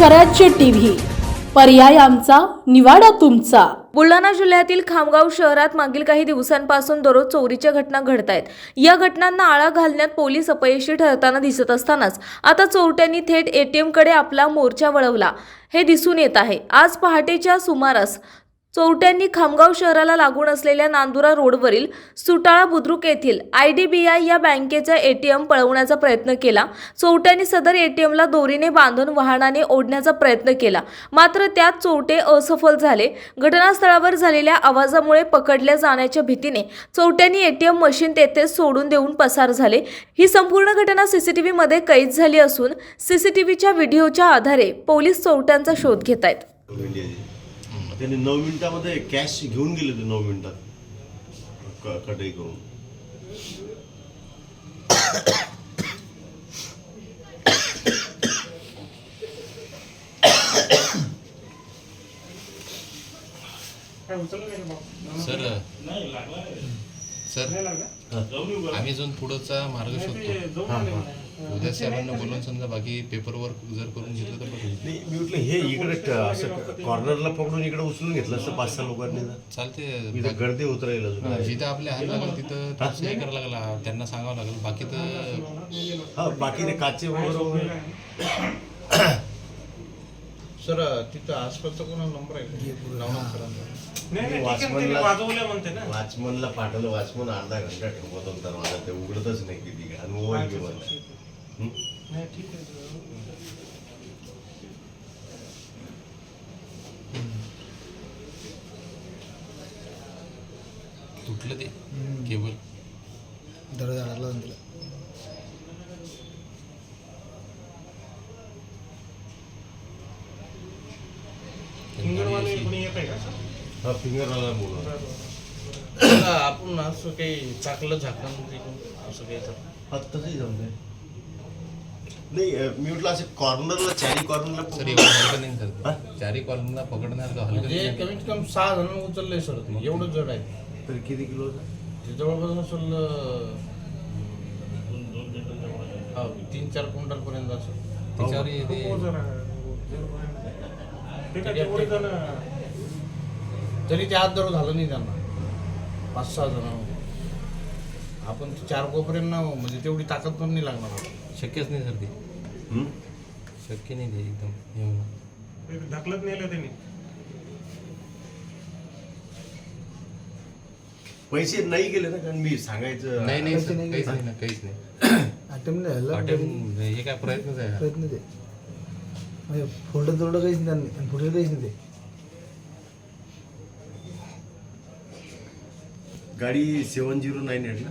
स्वराज्य टीव्ही. पर्याय आमचा निवाडा तुमचा. बुलढाणा जिल्ह्यातील खामगाव शहरात मागील काही दिवसांपासून दररोज चोरीच्या घटना घडत आहेत. या घटनांना आळा घालण्यात पोलीस अपयशी ठरताना दिसत असतानाच आता चोरट्यांनी थेट एटीएमकडे आपला मोर्चा वळवला. हे दिसून येत आहे. आज पहाटेच्या सुमारास चोरट्यांनी खामगाव शहराला लागून असलेल्या नांदुरा रोडवरील सुटाळा बुद्रुक येथील आय डी बी आय या बँकेचा एटीएम पळवण्याचा प्रयत्न केला. चोरट्यांनी सदर एटीएमला दोरीने बांधून वाहनाने ओढण्याचा प्रयत्न केला. मात्र त्यात चोरटे असफल झाले. घटनास्थळावर झालेल्या आवाजामुळे पकडल्या जाण्याच्या भीतीने चोरट्यांनी एटीएम मशीन तेथेच सोडून देऊन पसार झाले. ही संपूर्ण घटना सीसीटीव्हीमध्ये कैद झाली असून सीसीटीव्हीच्या व्हिडिओच्या आधारे पोलीस चोरट्यांचा शोध घेत आहेत म्हणजे त्यांनी नऊ मिनिटामध्ये कॅश घेऊन गेले ते नऊ मिनिटात. क- कटाई करून. सर सर आम्ही अजून पुढचा मार्ग शोधतो. उद्या साहेबांना बोलून समजा बाकी पेपर वर्क जर करून घेतलं तर बरं नाही मी म्हटलं हे इकडे असं कॉर्नरला पकडून इकडे उचलून घेतलं असतं पाच सहा लोकांनी ना. चालते इथं गर्दी होत राहील अजून. जिथं आपल्या हात लागेल तिथं थोडंसं हे करावं लागेल. त्यांना सांगावं लागेल. बाकी तर हा बाकीने काचे वगैरे वगैरे. सर तिथं आसपासचा कोणा नंबर आहे सरांचा. वाचमनला वाजवल्या म्हणते ना. वाचमनला पाठवलं. वाचमन अर्धा घंटा ठेवत होता मला ते उघडतच नाही किती. आणि मोबाईल? नाही ठीक आहे. तुटलं ते केबल. दरवाजा अडकला तिला हिंगणवाले कोणी येत आहे का सर? हा फिंगरवाला त्याला आपण असं काही झाकण तिकडून असं काही तर. तसंही जाऊन दे. नाही मी म्हटलं असं कॉर्नरला चारी कॉर्नरला सर पकडून- एवढं हलकं नाही सर चारी कॉलमला पकडणार का हलकं म्हणजे नाही. कमीत कमी सहा जण उचललंय सर ते एवढं जड आहे. तरी किती किलो ते जवळपास असेल अं, हा, तीन चार क्विंटल पर्यंत असेल त्याच्यावर ते हो जरा ते काय तेवढे जण तरी ते हात धरून झालं नाही त्यांना. पाच सहा जण आपण ते चार कोपर्यंत ना म्हणजे तेवढी ताकद पण नाही लागणार. शक्यच नाही सर ते. हं? शक्य नाही ते एकदम. हे होणं. ढकलत नेलं त्यांनी. पैसे नाही गेले ना कारण मी सांगायचं नाही नाही सर काहीच नाही ना काहीच नाही. अटेम्प्ट नाही झालं हे काय प्रयत्नच आहे. हा. प्रयत्न ते. म्हणजे फोल्डर तेवढं काहीच नाही त्यांनी. आणि पुढे काहीच नाही ते. गाडी सेवन झिरो नाईन एट ना?